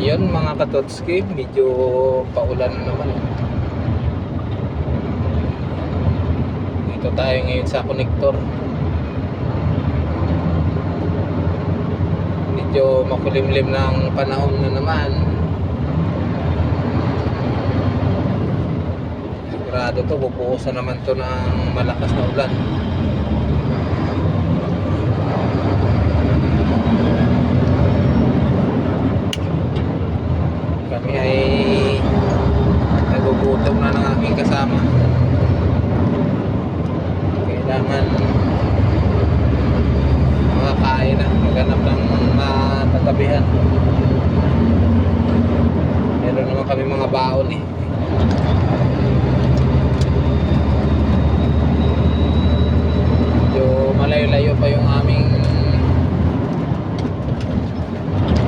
Ayun mga katotski, medyo paulan na naman. Dito tayo ngayon sa connector. Medyo makulimlim ng panahon na naman. Sigurado to, bubuhusan naman to ng malakas na ulan. Kami ay nagugutom na ng aking kasama. Kailangan makakain na, maghanap ng matatabihan. Meron naman kami mga baon eh. Medyo malayo-layo pa yung aming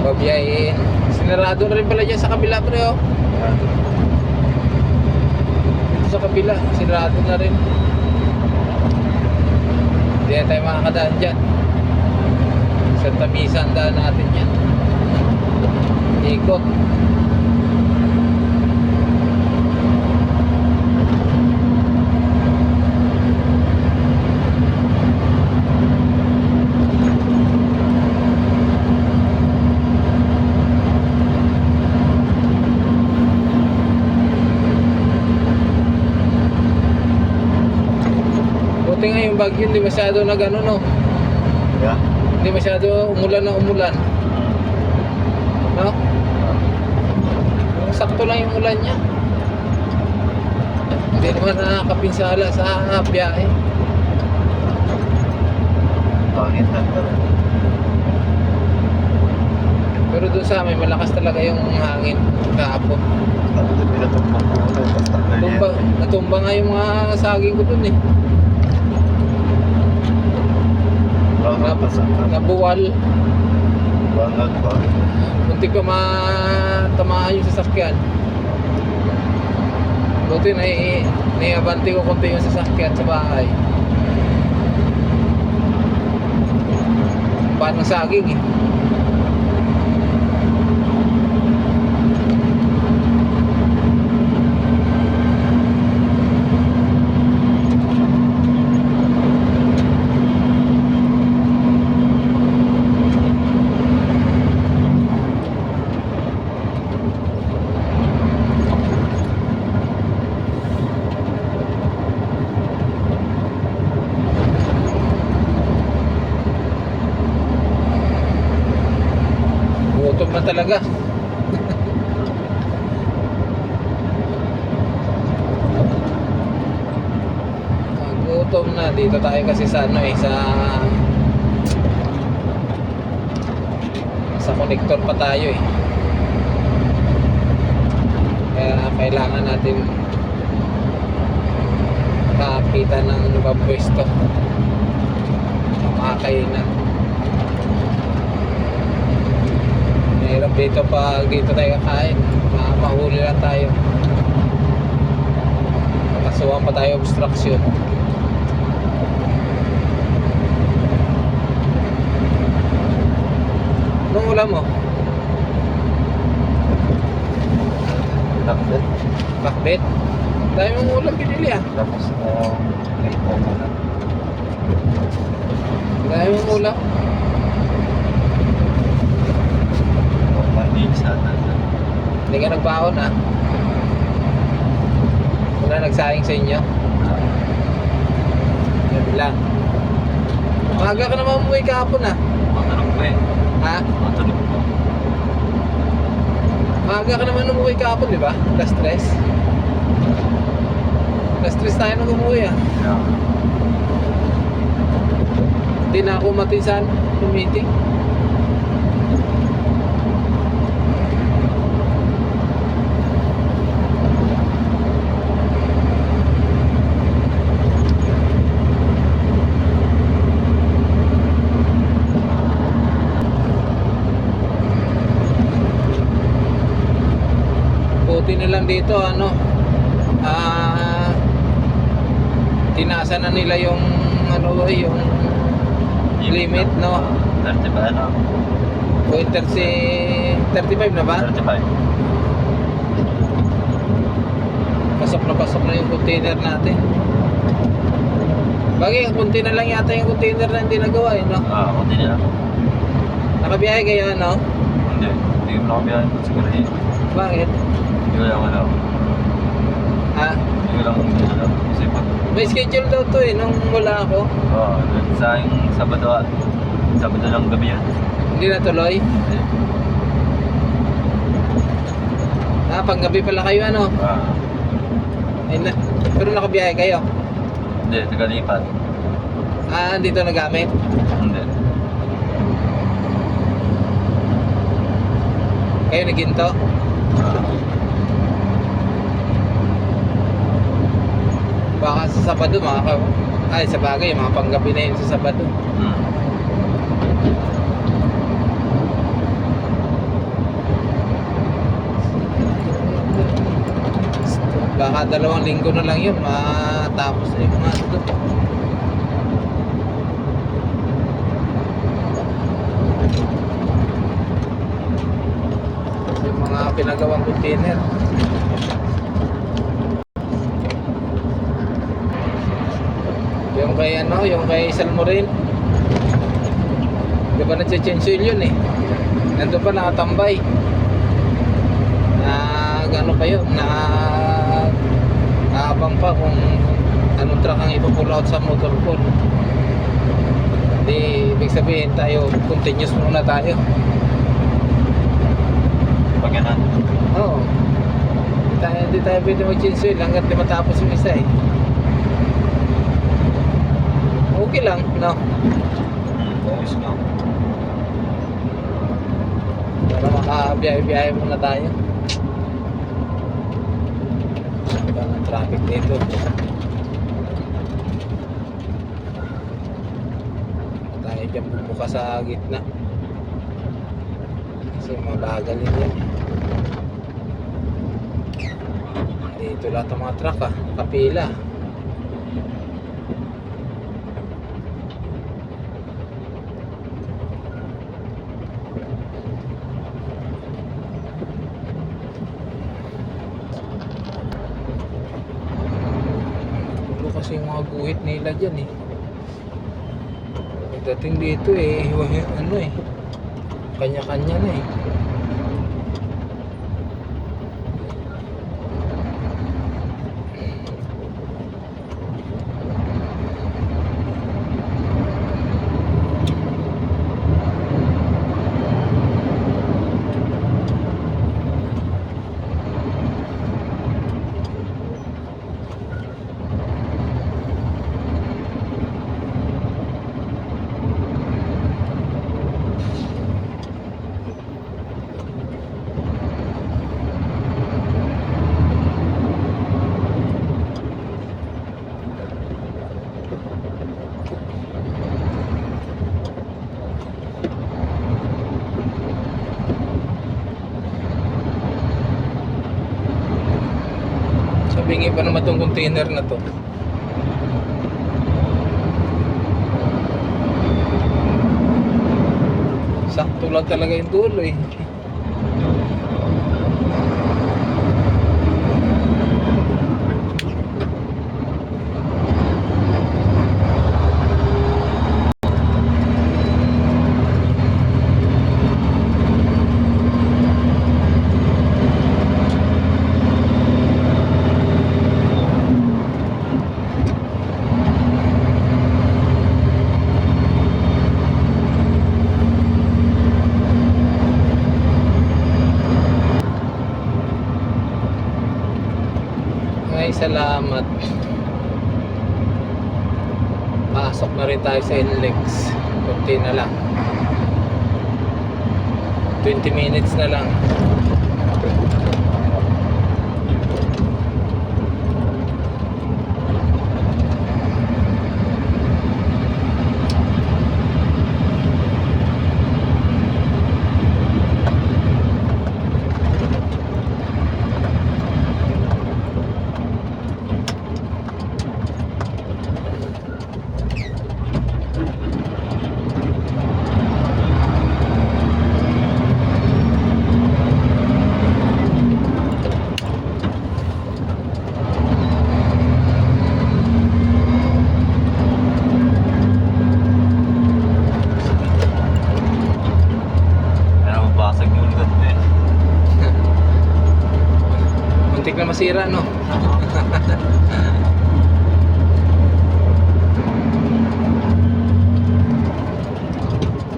babiyahin. Sinarado na rin pala dyan sa kabila pre oh. Sa kabila, sinarado na rin. Hindi na tayo makakadaan dyan. Sa tamisan daan natin yan. Ikot. Buti nga yung bagyo, hindi masyado nag ano no. Yeah. Hindi masyado umulan na umulan. No? Sakto lang yung ulan niya. Hindi naman nakakapinsala sa biyahe. Pangit na talaga. Pero doon sa amin, malakas talaga yung hangin kahapon. Ano din nila itong makulay? Basta Natumba, natumba nga yung mga saging ko doon eh. Nabuwal. Bangag pa. Muntik pa matamaan yung sasakyan. Buti na naiabante ko konti yung sasakyan sa bahay. Paano saging eh. Gutom na talaga. Ah, Gutom na. Dito tayo kasi sa ano eh, sa sa connector pa tayo eh. Kaya kailangan natin makakita ng pwesto na makakainan. Mahirap dito pag dito tayo kakain. Ma- Mahuli lang tayo. Kasuhan pa tayo obstruction. Ulam mo? Tapos, Bakbet? Dahil mong ulam pinili ah. tapos mo, may pomo na. Dahil mong ulam. Malinis sana. Hindi ka nagbaon ah. Wala nagsayang sa inyo. Yan lang. Maaga ka naman umuwi kahapon ah. Matanong ko eh. Ha? Maaga ka naman umuwi kahapon, di ba? Last stress. Last stress tayo nung umuwi ah. Yeah. Hindi na ako matisan ng meeting. Buti na lang dito ano ah tinasa na nila yung ano yung limit no 30 ba ano? Winter si 35 na ba? 35. Pasok na pasok na yung container natin. Bagay, ang container lang yata yung container na hindi nagawa eh, no? Ah, kunti nila. Nakabiyahe kayo, ano? Hindi. Hindi mo nakabiyahin siguro eh. Bakit? Hindi ko lang alam. Ha? Hindi ko lang alam. Kasi pag, May schedule daw to eh, nung wala ako. oh, sa yung Sabado, ah, Sabado lang gabi yan. Hindi natuloy. Hindi. Ah, panggabi pala kayo, ano? Ah, Ay, na, pero nakabiyahe kayo. hindi, tagalipat. Ah, dito nagamit. Hindi. Kayo naginto. Ah, Baka sa Sabado, mga ka... Ay, sa bagay, mga panggabi na yun sa Sabado. hmm. Baka dalawang linggo na lang yun, matapos na yung mga ito. Yung mga pinagawang container. Kay ano, yung kay Salmorin. Di ba nag-change oil yun eh. Nandun pa nakatambay. Nag ano kayo, nag naabang pa kung anong truck ang ipupull out sa motor pool. Di, ibig sabihin tayo, continuous muna tayo. Pag ganun. Oo. Hindi tayo, hindi tayo pwede mag-change oil hanggat di matapos yung isa eh. Okay lang, no? Ayos na. Para makabiyahe-biyahe muna tayo. Iba ng traffic dito. Tayo dyan bumuka sa gitna. Kasi mabagal din yan. Dito lahat ng mga truck ah, kapila. Gulo kasi yung mga guhit nila dyan eh. Pagdating dito eh, ano eh, kanya-kanya na eh. Sabingi pa naman tong container na to. Sakto lang talaga yung dulo eh. Ay, salamat. Pasok na rin tayo sa Inlex. Kunti na lang. 20 minutes na lang. Na masira, no?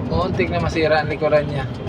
Muntik na masira ang likuran niya.